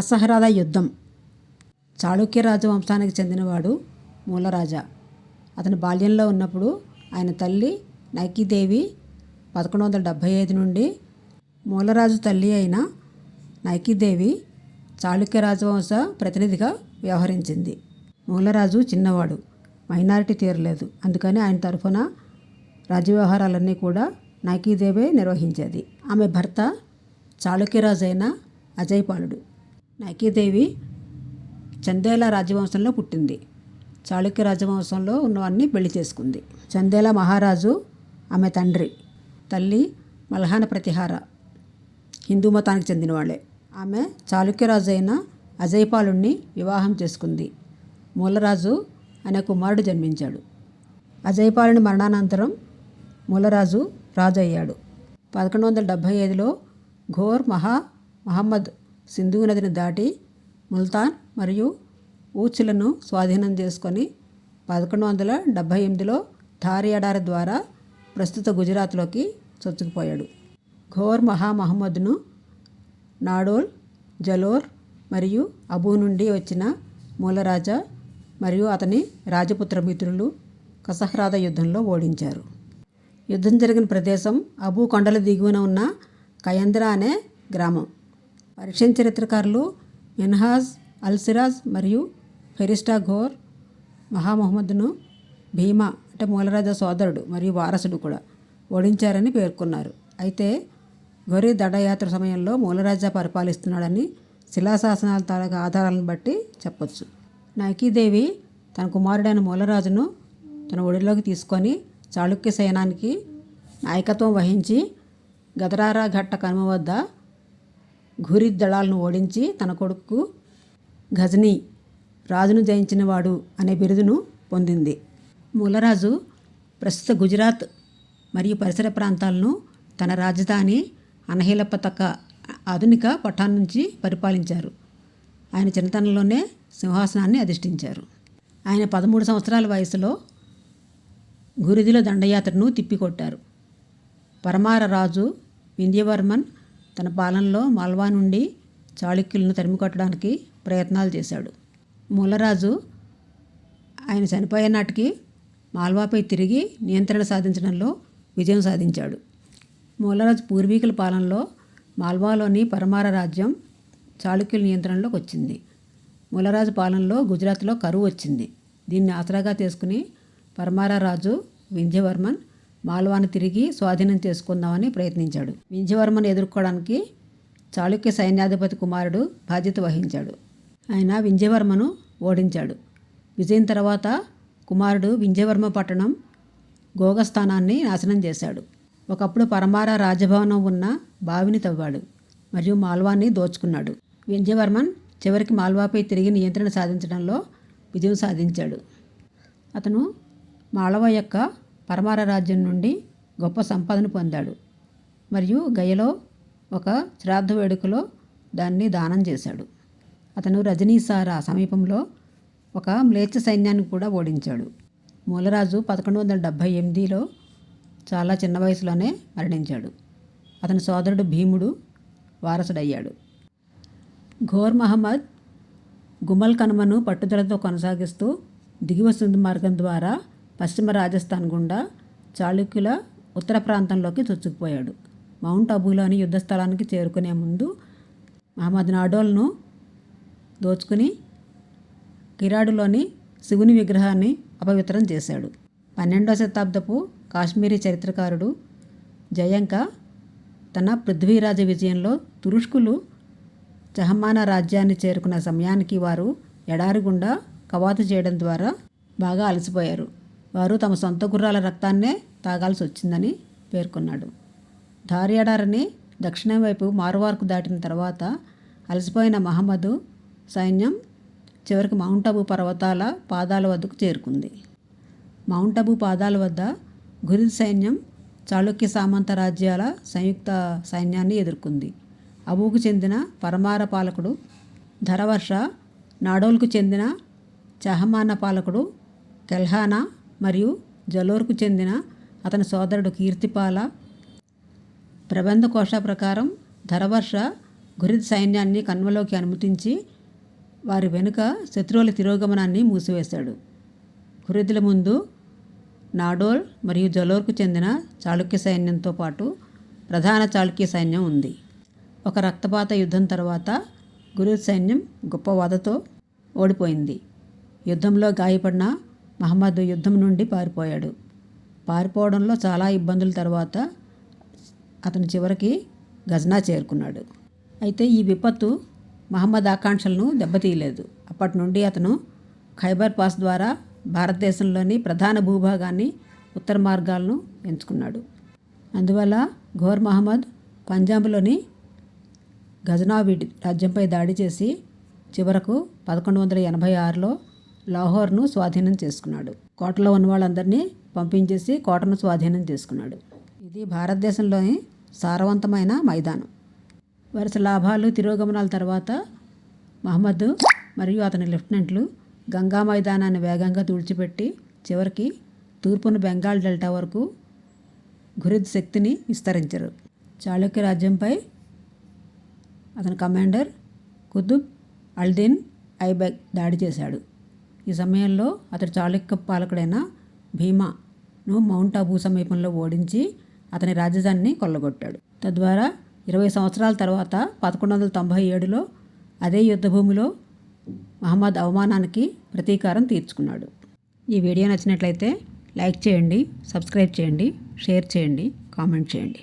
కసహరాద యుద్ధం. చాళుక్య రాజవంశానికి చెందినవాడు మూలరాజా. అతని బాల్యంలో ఉన్నప్పుడు ఆయన తల్లి నైకీదేవి పదకొండు వందల డెబ్భై ఐదు నుండి మూలరాజు తల్లి అయిన నైకీదేవి చాళుక్య రాజవంశ ప్రతినిధిగా వ్యవహరించింది. మూలరాజు చిన్నవాడు మైనారిటీ తీరలేదు. అందుకని ఆయన తరఫున రాజ్య వ్యవహారాలన్నీ కూడా నైకీదేవే నిర్వహించేది. ఆమె భర్త చాళుక్యరాజు అయిన అజయపాలుడు నైకీదేవి చందేల రాజవంశంలో పుట్టింది. చాళుక్య రాజవంశంలో ఉన్నవన్నీ పెళ్ళి చేసుకుంది. చందేల మహారాజు ఆమె తండ్రి తల్లి మల్హాన ప్రతిహార హిందూ మతానికి చెందిన వాళ్ళే ఆమె చాళుక్యరాజు అయిన అజయపాలుణ్ణి వివాహం చేసుకుంది. మూలరాజు అనే కుమారుడు జన్మించాడు. అజయపాలుని మరణానంతరం మూలరాజు రాజు అయ్యాడు పదకొండు వందల డెబ్భై ఐదులో ఘోర్ మహా మహమ్మద్ సింధు నదిని దాటి ముల్తాన్ మరియు ఊచ్లను స్వాధీనం చేసుకొని పదకొండు వందల డెబ్భై ఎనిమిదిలో థారి ఎడారి ద్వారా ప్రస్తుత గుజరాత్లోకి చొచ్చుకుపోయాడు. ఘోర్ మహా మహమ్మద్ను నాడోల్ జలోర్ మరియు అబూ నుండి వచ్చిన మూలరాజా మరియు అతని రాజపుత్ర మిత్రులు కసహ్రాద యుద్ధంలో ఓడించారు. యుద్ధం జరిగిన ప్రదేశం అబూ కొండల దిగువన ఉన్న కయంద్ర అనే గ్రామం. పర్షియన్ చరిత్రకారులు మిన్హాజ్ అల్సిరాజ్ మరియు ఫెరిస్టా ఘోర్ మహామహమ్మద్ను భీమా అంటే మూలరాజా సోదరుడు మరియు వారసుడు కూడా ఓడించారని పేర్కొన్నారు. అయితే గొరి దండయాత్ర సమయంలో మూలరాజా పరిపాలిస్తున్నాడని శిలాశాసనాల తాలూకా ఆధారాలను బట్టి చెప్పొచ్చు. నైకీదేవి తన కుమారుడైన మూలరాజును తన ఒడిలోకి తీసుకొని చాళుక్య సైనానికి నాయకత్వం వహించి గదరారా ఘట్ట కనుమ వద్ద ఘురిద్ దళాలను ఓడించి తన కొడుకు గజనీ రాజును జయించినవాడు అనే బిరుదును పొందింది. మూలరాజు ప్రస్తుత గుజరాత్ మరియు పరిసర ప్రాంతాలను తన రాజధాని అనహిలపతక ఆధునిక పట్టణం నుంచి పరిపాలించారు. ఆయన చిన్నతనంలోనే సింహాసనాన్ని అధిష్ఠించారు. ఆయన పదమూడు సంవత్సరాల వయసులో గురిదిల దండయాత్రను తిప్పికొట్టారు. పరమార రాజు వింధ్యవర్మన్ తన పాలనలో మాల్వా నుండి చాళుక్యులను తరిమికొట్టడానికి ప్రయత్నాలు చేశాడు. మూలరాజు ఆయన చనిపోయే నాటికి మాల్వాపై తిరిగి నియంత్రణ సాధించడంలో విజయం సాధించాడు. మూలరాజు పూర్వీకుల పాలనలో మాల్వాలోని పరమార రాజ్యం చాళుక్యుల నియంత్రణలోకి వచ్చింది. మూలరాజు పాలనలో గుజరాత్లో కరువు వచ్చింది. దీన్ని ఆసరాగా తీసుకుని పరమారా రాజు వింధ్యవర్మన్ మాల్వాను తిరిగి స్వాధీనం చేసుకుందామని ప్రయత్నించాడు. వింజవర్మను ఎదుర్కోవడానికి చాళుక్య సైన్యాధిపతి కుమారుడు బాధ్యత వహించాడు. ఆయన వింజవర్మను ఓడించాడు. విజయం తర్వాత కుమారుడు వింజవర్మ పట్టణం గోగస్థానాన్ని నాశనం చేశాడు. ఒకప్పుడు పరమార రాజభవనం ఉన్న బావిని తవ్వాడు మరియు మాల్వాన్ని దోచుకున్నాడు. వింజవర్మన్ చివరికి మాల్వాపై తిరిగి నియంత్రణ సాధించడంలో విజయం సాధించాడు. అతను మాళవ యొక్క పరమార రాజ్యం నుండి గొప్ప సంపదను పొందాడు. మరియు గయలో ఒక శ్రాద్ధ వేడుకలో దాన్ని దానం చేశాడు. అతను రజనీసారా సమీపంలో ఒక మ్లేచ్ఛ సైన్యాన్ని కూడా ఓడించాడు. మూలరాజు పదకొండు వందల డెబ్భై ఎనిమిదిలో చాలా చిన్న వయసులోనే మరణించాడు. అతని సోదరుడు భీముడు వారసుడయ్యాడు. ఘోర్ మహమ్మద్ గుమల్ కనుమను పట్టుదలతో కొనసాగిస్తూ దిగువ సింధు మార్గం ద్వారా పశ్చిమ రాజస్థాన్ గుండా చాళుక్యుల ఉత్తర ప్రాంతంలోకి చొచ్చుకుపోయాడు. మౌంట్ అబూలోని యుద్ధ స్థలానికి చేరుకునే ముందు మహమ్మద్ నాడోల్ను దోచుకుని కిరాడులోని శివుని విగ్రహాన్ని అపవిత్రం చేశాడు. పన్నెండవ శతాబ్దపు కాశ్మీరీ చరిత్రకారుడు జయంక తన పృథ్వీరాజ విజయంలో తురుష్కులు చహమానా రాజ్యాన్ని చేరుకున్న సమయానికి వారు ఎడారి గుండా కవాతు చేయడం ద్వారా బాగా అలసిపోయారు. వారు తమ సొంత గుర్రాల రక్తాన్నే తాగాల్సి వచ్చిందని పేర్కొన్నాడు. దారి దక్షిణం వైపు మారువార్కు దాటిన తర్వాత అలసిపోయిన మహమ్మదు సైన్యం చివరికి మౌంట్ అబు పర్వతాల పాదాల వద్దకు చేరుకుంది. మౌంట్ అబు పాదాల వద్ద గురిల్ సైన్యం చాళుక్య సామంత రాజ్యాల సంయుక్త సైన్యాన్ని ఎదుర్కొంది. అబుకు చెందిన పరమార పాలకుడు ధరవర్ష నాడోల్కు చెందిన చహమాన పాలకుడు కెల్హానా మరియు జలోర్కు చెందిన అతని సోదరుడు కీర్తిపాల ప్రబంధకోశ ప్రకారం ధరవర్ష గురిద్ సైన్యాన్ని కన్వలోకి అనుమతించి వారి వెనుక శత్రువుల తిరోగమనాన్ని మూసివేశాడు. హురిద్ల ముందు నాడోల్ మరియు జలోర్కు చెందిన చాళుక్య సైన్యంతో పాటు ప్రధాన చాళుక్య సైన్యం ఉంది. ఒక రక్తపాత యుద్ధం తర్వాత గురిద్ సైన్యం గొప్ప వధతో ఓడిపోయింది. యుద్ధంలో గాయపడిన మహమ్మద్ యుద్ధం నుండి పారిపోయాడు. పారిపోవడంలో చాలా ఇబ్బందుల తర్వాత అతను చివరికి గజ్నా చేరుకున్నాడు. అయితే ఈ విపత్తు మహమ్మద్ ఆకాంక్షలను దెబ్బతీయలేదు. అప్పటి నుండి అతను ఖైబర్ పాస్ ద్వారా భారతదేశంలోని ప్రధాన భూభాగాన్ని ఉత్తర మార్గాలను ఎంచుకున్నాడు. అందువల్ల ఘోర్ మహమ్మద్ పంజాబ్లోని గజనావిడ్ రాజ్యంపై దాడి చేసి చివరకు పదకొండు వందల ఎనభై ఆరులో లాహోర్ను స్వాధీనం చేసుకున్నాడు. కోటలో ఉన్న వాళ్ళందరినీ పంపించేసి కోటను స్వాధీనం చేసుకున్నాడు. ఇది భారతదేశంలోని సారవంతమైన మైదానం. వరుస లాభాలు తిరోగమనాల తర్వాత మహమ్మద్ మరియు అతని లెఫ్టినెంట్లు గంగా మైదానాన్ని వేగంగా తుడిచిపెట్టి చివరికి తూర్పున బెంగాల్ డెల్టా వరకు గురిద్ శక్తిని విస్తరించారు. చాళుక్య రాజ్యంపై అతని కమాండర్ కుతుబ్ అల్దీన్ ఐబెగ్ దాడి చేశాడు. ఈ సమయంలో అతడు చాళుక్య పాలకుడైన భీమాను మౌంట్ అబూ సమీపంలో ఓడించి అతని రాజధానిని కొల్లగొట్టాడు. తద్వారా ఇరవై సంవత్సరాల తర్వాత పదకొండు వందల తొంభై ఏడులో అదే యుద్ధభూమిలో మహమ్మద్ అవమానానికి ప్రతీకారం తీర్చుకున్నాడు. ఈ వీడియో నచ్చినట్లయితే లైక్ చేయండి సబ్స్క్రైబ్ చేయండి షేర్ చేయండి కామెంట్ చేయండి.